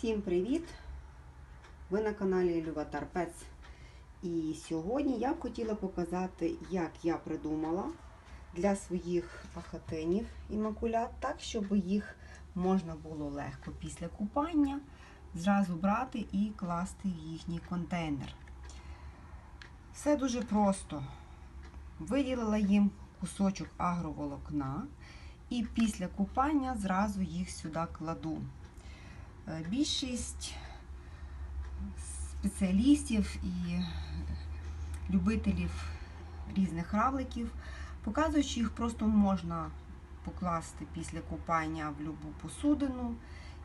Всім привіт! Ви на каналі Люватар Пец. І сьогодні я б хотіла показати, як я придумала для своїх ахатинів імакулят, так, щоб їх можна було легко після купання зразу брати і класти в їхній контейнер. Все дуже просто. Виділила їм кусочок агроволокна і після купання зразу їх сюди кладу. Е, Більшість спеціалістів і любителів різних равликів показують, що їх просто можна покласти після купання в любу посудину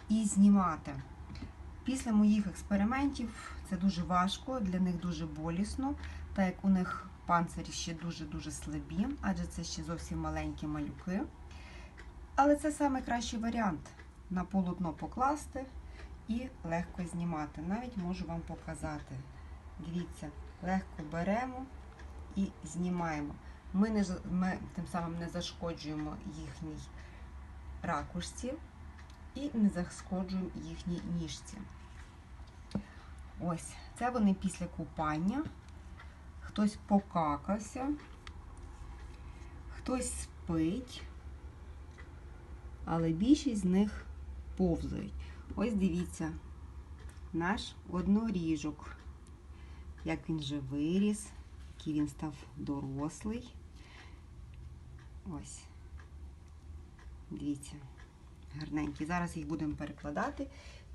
і знімати. Після моїх експериментів це дуже важко, для них дуже болісно, так як у них панцирі ще дуже-дуже слабі, адже це ще зовсім маленькі малюки. Але це найкращий варіант на полотно покласти і легко знімати. Навіть можу вам показати. Дивіться, легко беремо і знімаємо. Ми, не, ми тим самим не зашкоджуємо їхній ракушці і не зашкоджуємо їхній ніжці. Ось, це вони після купання. Хтось покакався, хтось спить але більшість з них повзають. Ось дивіться, наш одноріжок, як він вже виріс, який він став дорослий. Ось. Дивіться, гарненький. Зараз їх будемо перекладати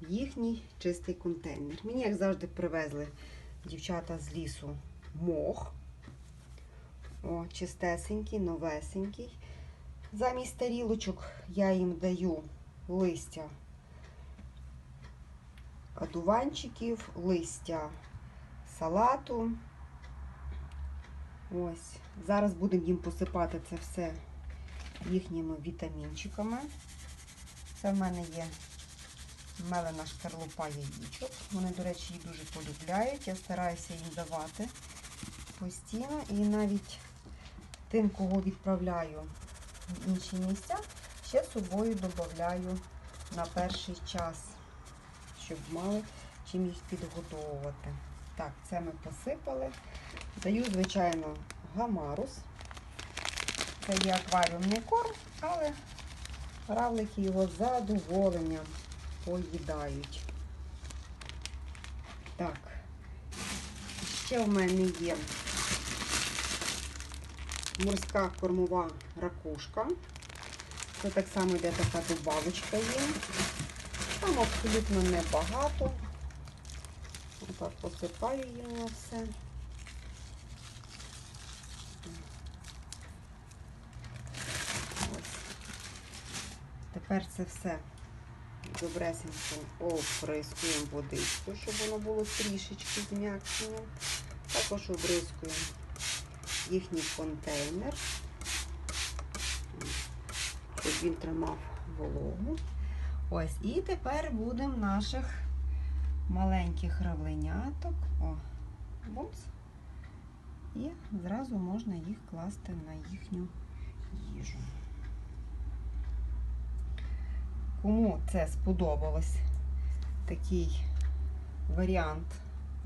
в їхній чистий контейнер. Мені, як завжди, привезли дівчата з лісу мох. О, чистесенький, новесенький. Замість тарілочок я їм даю листя одуванчиків, листя салату. Ось. Зараз будемо їм посипати це все їхніми вітамінчиками. Це в мене є мелена шкарлупа яєчок. Вони, до речі, її дуже полюбляють. Я стараюся їм давати постійно і навіть тим, кого відправляю в інші місця, ще собою додаю на перший час, щоб мали чим їх підготовувати. Так, це ми посипали. Даю, звичайно, гамарус. Це є акваріумний корм, але равлики його з задоволенням поїдають. Так, ще в мене є морська кормова ракушка. Це так само йде така добавочка є. Там абсолютно небагато. Отак посипаю їм на все. Тепер це все добресенько оприскуємо водичкою, щоб воно було трішечки зм'якшенням. Також обрискуємо їхній контейнер, щоб він тримав вологу. Ось, і тепер будемо наших маленьких равленяток. О, бумс. І зразу можна їх класти на їхню їжу. Кому це сподобалось такий варіант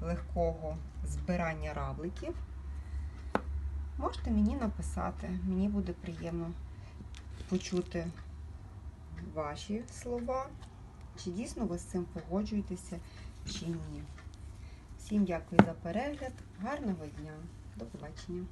легкого збирання равликів, можете мені написати. Мені буде приємно почути ваші слова. Чи дійсно ви з цим погоджуєтеся, чи ні. Всім дякую за перегляд. Гарного дня. До побачення.